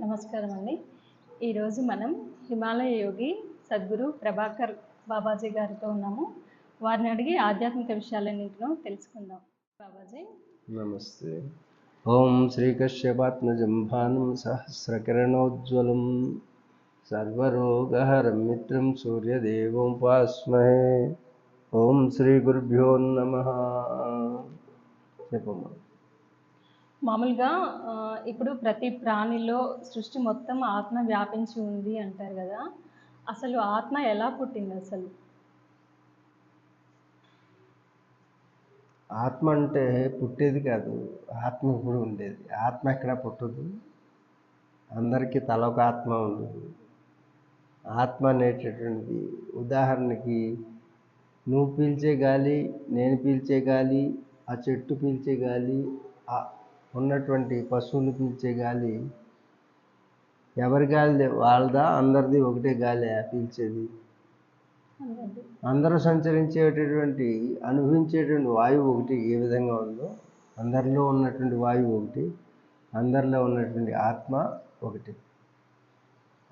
నమస్కారం అండి ఈరోజు మనం హిమాలయ యోగి సద్గురు ప్రభాకర్ బాబాజీ గారితో ఉన్నాము. వారిని అడిగి ఆధ్యాత్మిక విషయాలన్నింటినో తెలుసుకుందాం. బాబాజీ. నమస్తే. ఓం శ్రీకశ్యపాత్మజం భానం సహస్రకిరణోజ్వలం. సర్వరోగహరం మిత్రం సూర్యదేవోపాస్మహే. ఓం శ్రీ గురుభ్యో నమ. చెప్పమ్మా. మామూలుగా ఇప్పుడు ప్రతి ప్రాణిలో సృష్టి మొత్తం ఆత్మ వ్యాపించి ఉంది అంటారు కదా. అసలు ఆత్మ ఎలా పుట్టింది అసలు? ఆత్మ అంటే పుట్టేది కాదు ఆత్మ ఇప్పుడు ఉండేది. ఆత్మ ఎక్కడ పుట్టదు? అందరికీ తల ఒక ఆత్మ ఉండదు. ఆత్మ అనేటటువంటిది ఉదాహరణకి నువ్వు పీల్చే గాలి నేను పీల్చే గాలి ఆ చెట్టు పీల్చే గాలి ఆ ఉన్నటువంటి పశువులు పీల్చే గాలి ఎవరి గాలి వాళ్ళదా? అందరిది ఒకటే గాలి పీల్చేది. అందరూ సంచరించేటటువంటి అనుభవించేటువంటి వాయువు ఒకటి ఏ విధంగా ఉందో అందరిలో ఉన్నటువంటి వాయువు ఒకటి అందరిలో ఉన్నటువంటి ఆత్మ ఒకటి.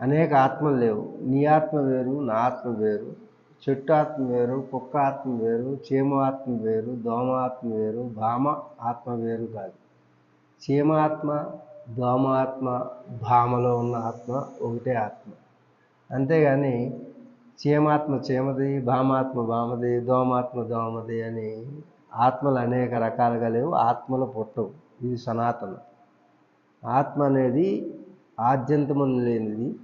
అనేక ఆత్మలు లేవు. నీ ఆత్మ వేరు నా ఆత్మ వేరు. చెట్టు ఆత్మ వేరు కుక్క ఆత్మ వేరు చీమ ఆత్మ వేరు దోమ ఆత్మ వేరు భామ ఆత్మ వేరు కాదు. చీమ ఆత్మ దోమ ఆత్మ భామలో ఉన్న ఆత్మ ఒకటే ఆత్మ. అంతేగాని చీమాత్మ చీమది భామాత్మ భామది దోమాత్మ దోమది అని ఆత్మలు అనేక రకాలుగా లేవు ఆత్మలు పుట్టవు. ఇది సనాతనం. ఆత్మ అనేది ఆద్యంతములు లేనిది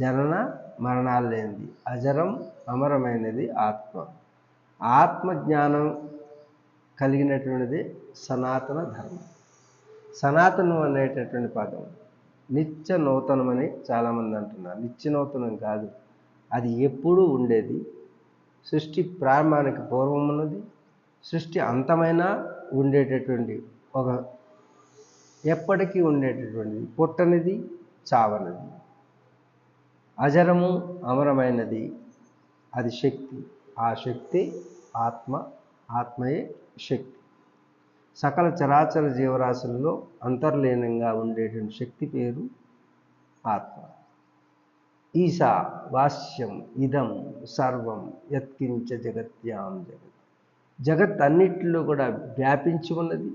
జనన మరణాలు లేనిది అజరం అమరమైనది ఆత్మ. ఆత్మ జ్ఞానం కలిగినటువంటిది సనాతన ధర్మం. సనాతనం అనేటటువంటి పదం నిత్య నూతనమని చాలామంది అంటున్నారు. నిత్య నూతనం కాదు. అది ఎప్పుడూ ఉండేది. సృష్టి ప్రారంభానికి పూర్వం ఉన్నది. సృష్టి అంతమైన ఉండేటటువంటి ఒక ఎప్పటికీ ఉండేటటువంటిది. పుట్టనిది చావనిది. అజరము అమరమైనది. అది శక్తి. ఆ శక్తి ఆత్మ ఆత్మయే శక్తి. సకల చరాచర జీవరాశుల్లో అంతర్లీనంగా ఉండేటువంటి శక్తి పేరు ఆత్మ. ఈశా వాస్యం ఇదం సర్వం యత్కించ జగత్యాం జగత్. జగత్ అన్నిటిలో కూడా వ్యాపించి ఉన్నది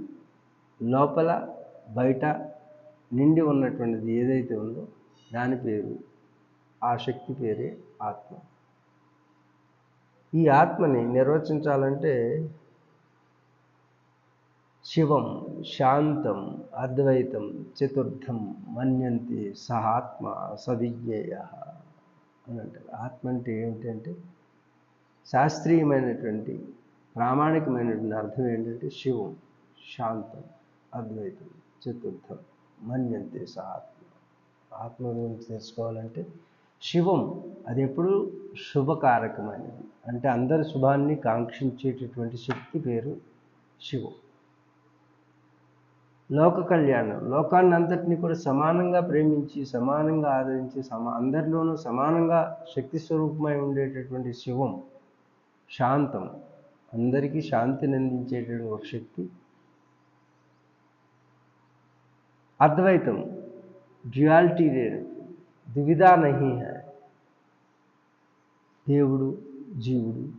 లోపల బయట నిండి ఉన్నటువంటిది ఏదైతే ఉందో దాని పేరు ఆ శక్తి పేరే ఆత్మ. ఈ ఆత్మని నిర్వచించాలంటే శివం శాంతం అద్వైతం చతుర్థం మన్యంతి సహాత్మ సవిజ్ఞేయ అని అంటారు. ఆత్మ అంటే ఏమిటంటే శాస్త్రీయమైనటువంటి ప్రామాణికమైనటువంటి అర్థం ఏంటంటే శివం శాంతం అద్వైతం చతుర్థం మన్యంతి సహాత్మ. ఆత్మ గురించి తెలుసుకోవాలంటే శివం అది ఎప్పుడు శుభకారకమైనది. అంటే అందరి శుభాన్ని కాంక్షించేటటువంటి శక్తి పేరు శివం. లోక కళ్యాణం లోకాన్ని అంతటిని కూడా సమానంగా ప్రేమించి సమానంగా ఆదరించి సమా అందరిలోనూ సమానంగా శక్తి స్వరూపమై ఉండేటటువంటి శివం శాంతం. అందరికీ శాంతిని అందించేటటువంటి ఒక శక్తి. అద్వైతం డ్యుయాలిటీ లేదు దువిధా నహి హై దేవుడు జీవుడు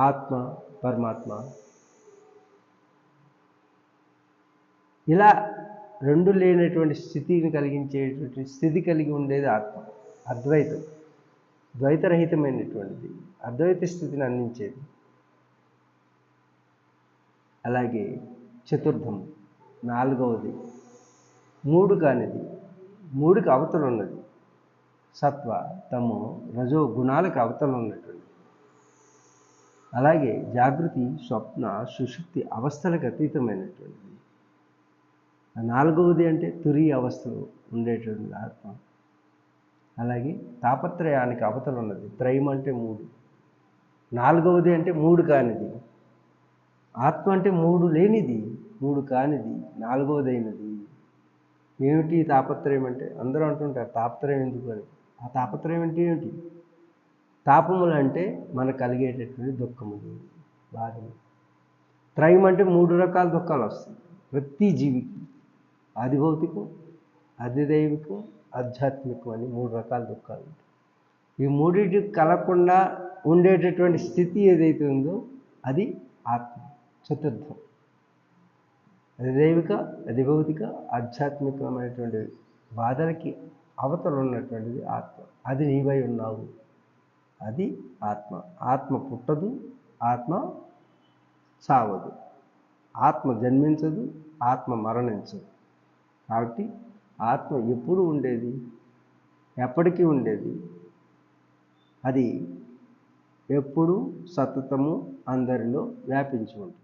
ఆత్మ పరమాత్మ. ఇలా రెండు లేనటువంటి స్థితిని కలిగించేటువంటి స్థితి కలిగి ఉండేది ఆత్మ. అద్వైతం. ద్వైతరహితమైనటువంటిది. అద్వైత స్థితిని అందించేది. అలాగే చతుర్థం నాలుగవది మూడు కానిది మూడుకి అవతలు ఉన్నది సత్వ తము రజో గుణాలకు అవతలం ఉన్నటువంటి. అలాగే జాగృతి స్వప్న సుశుక్తి అవస్థలకు అతీతమైనటువంటిది. నాలుగవది అంటే తురి అవస్థలో ఉండేటువంటి ఆత్మ. అలాగే తాపత్రయానికి అవతలు ఉన్నది. త్రయం అంటే మూడు. నాలుగవది అంటే మూడు కానిది. ఆత్మ అంటే మూడు లేనిది మూడు కానిది నాలుగవది అయినది ఏమిటి తాపత్రయం అంటే? అందరూ అంటుంటారు తాపత్రయం ఎందుకు అని. ఆ తాపత్రయం అంటే ఏమిటి తాపములు అంటే మనకు కలిగేటటువంటి దుఃఖములు బాధలు. త్రయం అంటే మూడు రకాల దుఃఖాలు వస్తాయి. ప్రతి జీవికి. అధిభౌతికం అధిదైవికం ఆధ్యాత్మికం అని మూడు రకాల దుఃఖాలు ఉంటాయి. ఈ మూడింటి కలగకుండా ఉండేటటువంటి స్థితి ఏదైతే ఉందో అది ఆత్మ చతుర్థం. అధిదైవిక అధిభౌతిక ఆధ్యాత్మికమైనటువంటి బాధలకి అవతల ఉన్నటువంటిది ఆత్మ. అది నీవై ఉన్నావు. అది ఆత్మ. ఆత్మ పుట్టదు ఆత్మ చావదు. ఆత్మ జన్మించదు ఆత్మ మరణించదు. కాబట్టి ఆత్మ ఎప్పుడు ఉండేది? ఎప్పటికీ ఉండేది? అది ఎప్పుడు సతతము అందరిలో వ్యాపించి ఉంటుంది.